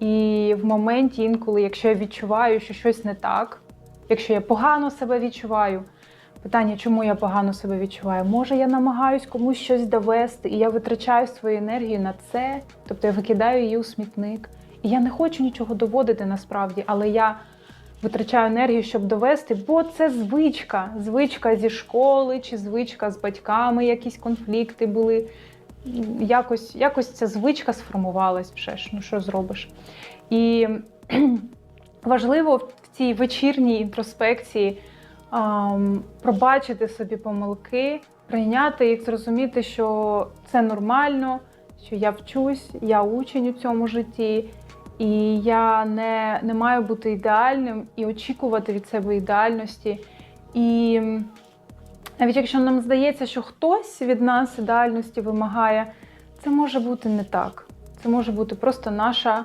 І в моменті інколи, якщо я відчуваю, що щось не так, якщо я погано себе відчуваю, питання, чому я погано себе відчуваю? Може, я намагаюсь комусь щось довести, і я витрачаю свою енергію на це, тобто я викидаю її у смітник. І я не хочу нічого доводити насправді, але я витрачаю енергію, щоб довести, бо це звичка. Звичка зі школи чи звичка з батьками, якісь конфлікти були. Якось, якось ця звичка сформувалась вже ж. Ну що зробиш? І важливо в цій вечірній інтроспекції ам, пробачити собі помилки, прийняти їх, зрозуміти, що це нормально, що я вчусь, я учень у цьому житті, і я не, не маю бути ідеальним і очікувати від себе ідеальності. І навіть якщо нам здається, що хтось від нас ідеальності вимагає, це може бути не так. Це може бути просто наша